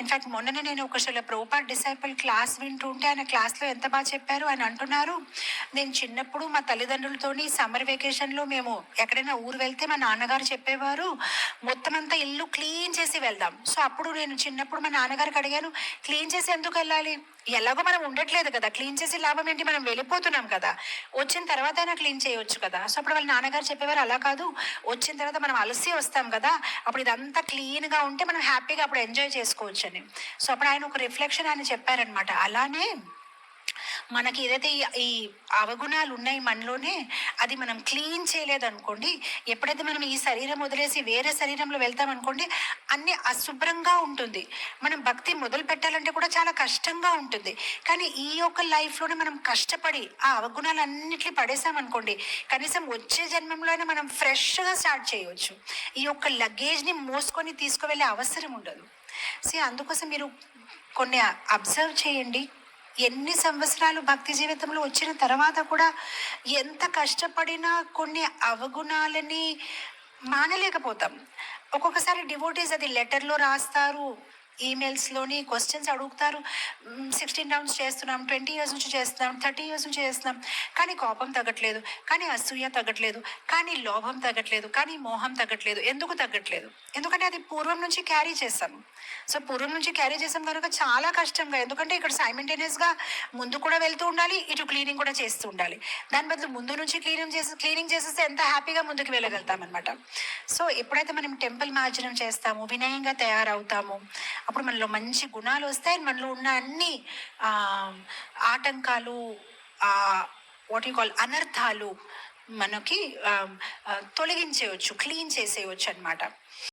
In fact మొన్ననే నేను ఒక శిల ప్రోపాట్ డిసైపుల్ క్లాస్ వింటూ ఉంటే ఆయన క్లాస్లో ఎంత బాగా చెప్పారు అని అంటున్నారు. నేను చిన్నప్పుడు మా తల్లిదండ్రులతోని సమ్మర్ వెకేషన్లో మేము ఎక్కడైనా ఊరు వెళ్తే మా నాన్నగారు చెప్పేవారు మొత్తం అంతా ఇల్లు క్లీన్ చేసి వెళ్దాం. సో అప్పుడు నేను చిన్నప్పుడు మా నాన్నగారికి అడిగాను క్లీన్ చేసి ఎందుకు వెళ్ళాలి? ఎలాగో మనం ఉండట్లేదు కదా క్లీన్ చేసి లాభం ఏంటి? మనం వెళ్ళిపోతున్నాం కదా. వచ్చిన తర్వాత అయినా క్లీన్ చేయొచ్చు కదా. సో అప్పుడు వాళ్ళ నాన్నగారు చెప్పేవారు అలా కాదు. వచ్చిన తర్వాత మనం అలసి వస్తాం కదా. అప్పుడు ఇదంతా క్లీన్గా ఉంటే మనం హ్యాపీగా అప్పుడు ఎంజాయ్ చేసుకోవచ్చు. అని సో అప్పుడు ఆయన ఒక రిఫ్లెక్షన్ ఆయన చెప్పారనమాట అలానే మనకి ఏదైతే ఈ- అవగుణాలు ఉన్నాయి మనలోనే అది మనం క్లీన్ చేయలేదనుకోండి ఎప్పుడైతే మనం ఈ శరీరం వదిలేసి వేరే శరీరంలో వెళ్తామనుకోండి అన్ని అశుభ్రంగా ఉంటుంది. మనం భక్తి మొదలు పెట్టాలంటే కూడా చాలా కష్టంగా ఉంటుంది. కానీ ఈ యొక్క లైఫ్లోనే మనం కష్టపడి ఆ అవగుణాలన్నిటిని పడేసాం అనుకోండి కనీసం వచ్చే జన్మంలో అయినా మనం ఫ్రెష్గా స్టార్ట్ చేయవచ్చు. ఈ యొక్క లగేజ్ని మోసుకొని తీసుకువెళ్ళే అవసరం ఉండదు. సో అందుకోసం మీరు కొన్ని అబ్జర్వ్ చేయండి. ఎన్ని సంవత్సరాలు భక్తి జీవితంలో వచ్చిన తర్వాత కూడా ఎంత కష్టపడినా కొన్ని అవగుణాలని మానలేకపోతాం. ఒక్కొక్కసారి డివోటీస్ అది లెటర్లో రాస్తారు. ఈమెయిల్స్లోని క్వశ్చన్స్ అడుగుతారు. సిక్స్టీన్ రౌండ్స్ చేస్తున్నాం ట్వంటీ ఇయర్స్ నుంచి చేస్తున్నాం థర్టీ ఇయర్స్ నుంచి చేస్తున్నాం. కానీ కోపం తగ్గట్లేదు కానీ అసూయ తగ్గట్లేదు కానీ లోభం తగ్గట్లేదు కానీ మోహం తగ్గట్లేదు. ఎందుకు తగ్గట్లేదు? ఎందుకంటే అది పూర్వం నుంచి క్యారీ చేస్తాం. సో పూర్వం నుంచి క్యారీ చేసాం కనుక చాలా కష్టంగా ఎందుకంటే ఇక్కడ సైమెంటేనియస్గా ముందు కూడా వెళ్తూ ఉండాలి ఇటు క్లీనింగ్ కూడా చేస్తూ ఉండాలి. దాని బదులు ముందు నుంచి క్లీనింగ్ చేసి క్లీనింగ్ చేసేస్తే ఎంత హ్యాపీగా ముందుకు వెళ్ళగలుగుతాం అనమాట సో ఎప్పుడైతే మనం టెంపుల్ మార్జనం చేస్తాము వినయంగా తయారవుతాము అప్పుడు మనలో మంచి గుణాలు వస్తాయి మనలో ఉన్న అన్ని ఆటంకాలు వాట్ యూ కాల్ అనర్థాలు మనకి తొలగించేయచ్చు క్లీన్ చేసేయచ్చు అనమాట